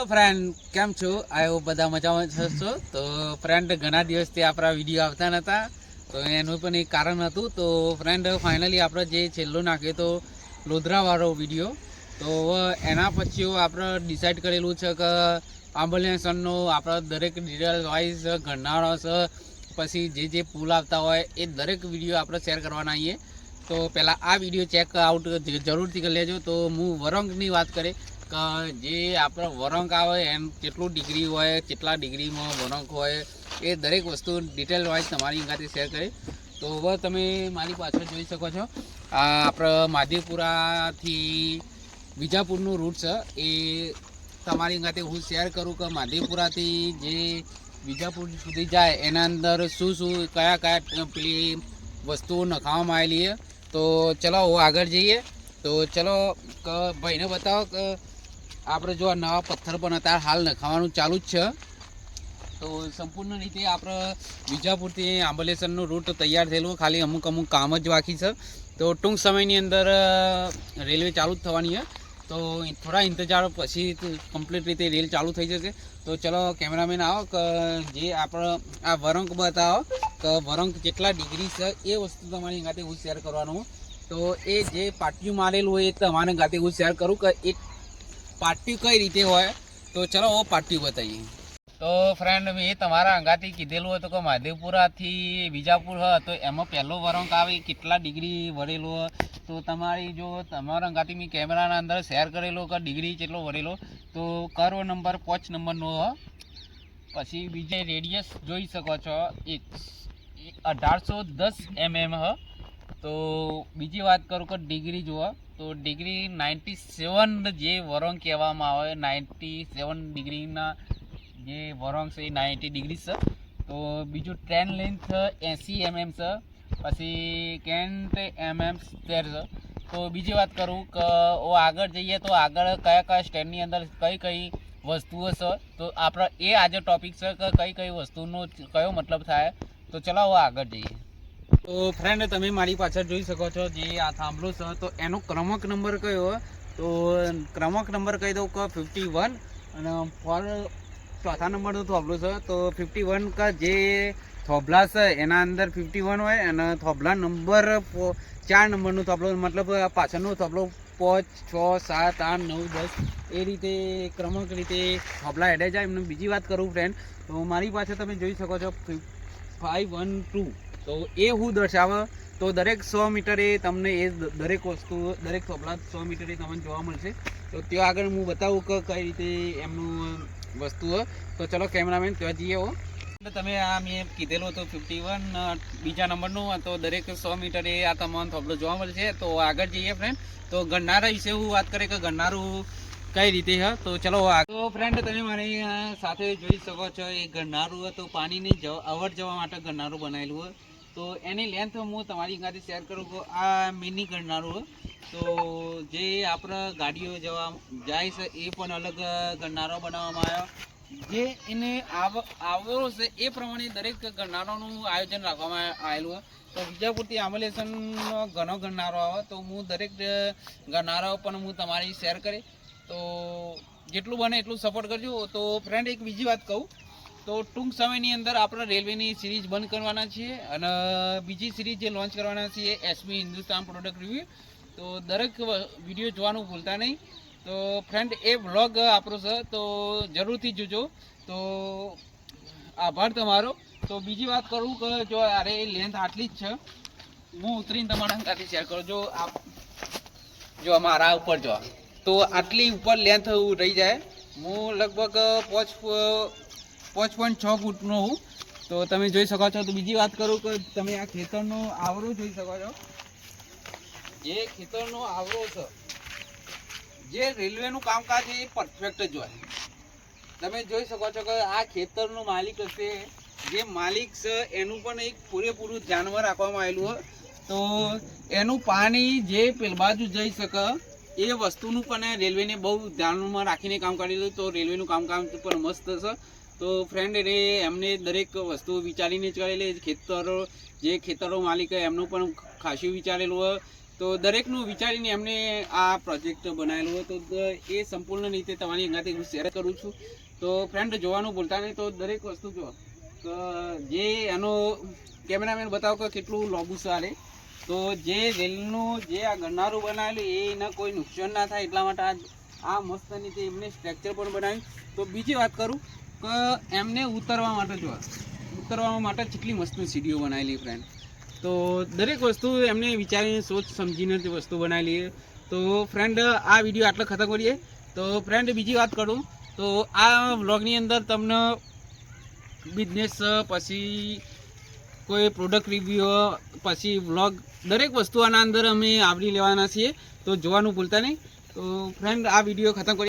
Hello friend કેમ છો? આયો બધા મજામાં છો તો ફ્રેન્ડ ઘણા દિવસથી આપણા વીડિયો આવતા નહોતા તો એનું પણ એક કારણ હતું. તો ફ્રેન્ડ ફાઇનલી આપણે જે છેલ્લો નાખ્યો તો લોધરાવાળો વીડિયો તો એના પછી આપણે ડિસાઇડ કરેલું છે કે આંબોલેન્સનો આપણો દરેક ડિટેલ વાઇઝ ઘરનાળો છે, પછી જે જે પુલ આવતા હોય એ દરેક વીડિયો આપણે શેર કરવાના આવીએ તો પહેલાં આ વીડિયો ચેક આઉટ જરૂરથી કરી લેજો. તો હું વરંગની વાત કરીએ કે જે આપણો વરંક આવે એમ કેટલું ડિગ્રી હોય, કેટલા ડિગ્રીમાં વરંક હોય, એ દરેક વસ્તુ ડિટેલ વાઇઝ તમારી સાથે શેર કરી. તો હવે તમે મારી પાછળ જોઈ શકો છો. આ આપણે માધેપુરાથી વિજાપુરનું રૂટ છે. એ તમારી સાથે હું શેર કરું કે માધેપુરાથી જે વિજાપુર સુધી જાય, એના અંદર શું શું, કયા કયા પેલી વસ્તુઓ નખાવવામાં આવેલી છે. તો ચલો, હું આગળ જઈએ. તો ચલો ભાઈને બતાવો કે આપણે જો આ નવા પથ્થર પણ અત્યારે હાલ નખાવાનું ચાલુ જ છે. તો સંપૂર્ણ રીતે આપણે બીજાપુરથી આંબલેશ્વરનું રૂટ તૈયાર થયેલું, ખાલી અમુક અમુક કામ જ બાકી છે. તો ટૂંક સમયની અંદર રેલવે ચાલુ જ થવાની છે. તો થોડા ઇંતજાર પછી કમ્પ્લીટ રીતે રેલ ચાલુ થઈ જશે. તો ચલો કેમેરામેન આવો કે જે આપણે, આ વરંક બતાવો કે વરંક કેટલા ડિગ્રી છે એ વસ્તુ તમારી સાથે હું શેર કરવાનું તો એ જે પાટિયું મારેલું હોય એ તમારે સાથે હું શેર કરું કે એ પાટિયું કઈ રીતે હોય, તો ચલો હું પાટ્યું બતાવીએ. તો ફ્રેન્ડ મેં તમારા અંગાથી કીધેલું હતું કે માધેપુરાથી બીજાપુર હ, તો એમાં પહેલો વરંક આવે કેટલા ડિગ્રી વળેલો તો તમારી જો, તમારા અંગાથી મેં કેમેરાના અંદર શેર કરેલો કે ડિગ્રી કેટલો વળેલો તો કર્વ નંબર પાંચ નંબરનો હ. પછી બીજે રેડિયસ જોઈ શકો છો, એક, અઢારસો દસ એમએમ હ. તો બીજી વાત કરું કે ડિગ્રી જુઓ. તો ડિગ્રી નાઇન્ટી સેવન જે વરોંગ કહેવામાં આવે નાઇન્ટી સેવન ડિગ્રીના જે વરોંગ છે એ નાઇન્ટી ડિગ્રી છે. તો બીજું ટ્રેન લેન્થ એંસી એમએમ છે, પછી કેન્ટ એમએમ તેર છે. તો બીજી વાત કરું કે ઓ આગળ જઈએ તો આગળ કયા કયા સ્ટેન્ડની અંદર કઈ કઈ વસ્તુઓ છે? તો આપણા એ આજે ટૉપિક છે કે કઈ કઈ વસ્તુનો કયો મતલબ થાય? તો ચલાવો આગળ જઈએ. તો ફ્રેન્ડ તમે મારી પાછળ જોઈ શકો છો જે આ થાંભલો છે. તો એનો ક્રમક નંબર કયો? તો ક્રમક નંબર કહી દઉં કે ફિફ્ટી વન અને ફોર ચોથા નંબરનો થોભલો છે. તો ફિફ્ટી વન કા જે થોભલા છે, એના અંદર ફિફ્ટી વન હોય અને થોભલા નંબર ચાર નંબરનો થોભલો, મતલબ પાછળનો થોભલો પાંચ, છ, સાત, આઠ, નવ, દસ, એ રીતે ક્રમક રીતે થોભલા હેડે જાય. એમને બીજી વાત કરું ફ્રેન્ડ તો મારી પાસે તમે જોઈ શકો છો ફાઈવ વન ટુ તો એ હું દર્શાવે, તો દરેક સો મીટરે તમને એ દરેક વસ્તુ, દરેક થોભલા સો મીટરે તમને જોવા મળશે. તો ત્યાં આગળ હું બતાવું કે કઈ રીતે એમનું વસ્તુ તો ચલો કેમેરામેન, ત્યાં જઈએ હો. તમે આ મેં કીધેલું હતું ફિફ્ટી વન બીજા નંબરનું તો દરેક સો મીટરે આ તમામ થોભલો જોવા મળશે. તો આગળ જઈએ ફ્રેન્ડ તો ગણનારા વિશે હું વાત કરીએ કે ગણનારું કઈ રીતે હ? તો ચલો તો ફ્રેન્ડ તમે મારી સાથે જોઈ શકો છો એ ગરનારું હતું. પાણીની અવર જવા માટે ગણનારું બનાવેલું હોય. તો એની લેન્થ હું તમારી સાથે શેર કરું કે આ મિની ગણનારું તો જે આપણે ગાડીઓ જવા જાય છે, એ પણ અલગ ગણનારો બનાવવામાં આવ્યો. જે એને આવ આવરો છે, એ પ્રમાણે દરેક ગરનારોનું આયોજન રાખવામાં આવેલું તો વિજાપુરથી આંબલેશનનો ઘણો ગરનારો આવે, તો હું દરેક ગરનારાઓ પણ હું તમારી શેર કરી. તો જેટલું બને એટલું સપોર્ટ કરજો. તો ફ્રેન્ડ એક બીજી વાત કહું. તો ટૂંક સમયની અંદર આપણે રેલવેની સિરીઝ બંધ કરવાના છીએ અને બીજી સિરીઝ જે લોન્ચ કરવાના છીએ, એસબી હિન્દુસ્તાન પ્રોડક્ટ રિવ્યુ તો દરેક વીડિયો જોવાનું ભૂલતા નહીં. તો ફ્રેન્ડ એ વ્લોગ આપણો છે, તો જરૂરથી જોજો. તો આભાર તમારો. તો બીજી વાત કરું કે જો અરે લેન્થ આટલી જ છે, હું ઉતરીને તમારા સાથે શેર કરું. જો આપ જો મારા ઉપર જો. તો આટલી ઉપર લેન્થ રહી જાય. હું લગભગ પાંચ પાંચ પોઈન્ટ છ ફૂટનો હું. તો તમે જોઈ શકો છો, તો બીજી વાત કરું કે તમે આ ખેતરનો આવરો જોઈ શકો છો. જે ખેતરનો આવરો છે, જે રેલવેનું કામકાજ છે એ પરફેક્ટ જ હોય. તમે જોઈ શકો છો કે આ ખેતરનો માલિક હશે. જે માલિક છે, એનું પણ એક પૂરેપૂરું જાનવર રાખવામાં આવેલું હોય. તો એનું પાણી જે પેલ બાજુ જઈ શકે, એ વસ્તુનું પણ રેલવેને બહુ ધ્યાનમાં રાખીને કામ કરેલું તો રેલવેનું કામકાજ પણ મસ્ત છે. તો ફ્રેન્ડ એને એમને દરેક વસ્તુ વિચારીને જ કરેલી ખેતરો, જે ખેતરો માલિક એમનું પણ ખાસું વિચારેલું હોય. તો દરેકનું વિચારીને એમને આ પ્રોજેક્ટ બનાવેલો હોય. તો એ સંપૂર્ણ રીતે તમારી અંગાથી હું શેર કરું છું. તો ફ્રેન્ડ જોવાનું ભૂલતા નહીં. તો દરેક વસ્તુ જો તો જે એનો કેમેરામેન બતાવો કે કેટલું લોબુ સારે. તો જે રેલનું જે આ ગરનારું બનાવેલું એના કોઈ નુકસાન ના થાય. એટલા માટે આ મસ્ત રીતે એમને સ્ટ્રક્ચર પણ બનાવ્યું. તો બીજી વાત કરું. કે એમને ઉતરવા માટે જો, ઉતરવા માટે કેટલી મસ્ત સીડીઓ બનાવેલી ફ્રેન્ડ તો દરેક વસ્તુ એમને વિચારીને સોચ સમજીને તે વસ્તુ બનાવેલી છે. તો ફ્રેન્ડ આ વીડિયો આટલો ખતમ કરીએ. તો ફ્રેન્ડ બીજી વાત કરું. તો આ વ્લોગની અંદર તમને બિઝનેસ પછી કોઈ પ્રોડક્ટ રિવ્યુ પછી વ્લોગ દરેક વસ્તુ આના અંદર અમે આવરી લેવાના છીએ. તો જોવાનું ભૂલતા નહીં. તો ફ્રેન્ડ આ વીડિયો ખતમ કરી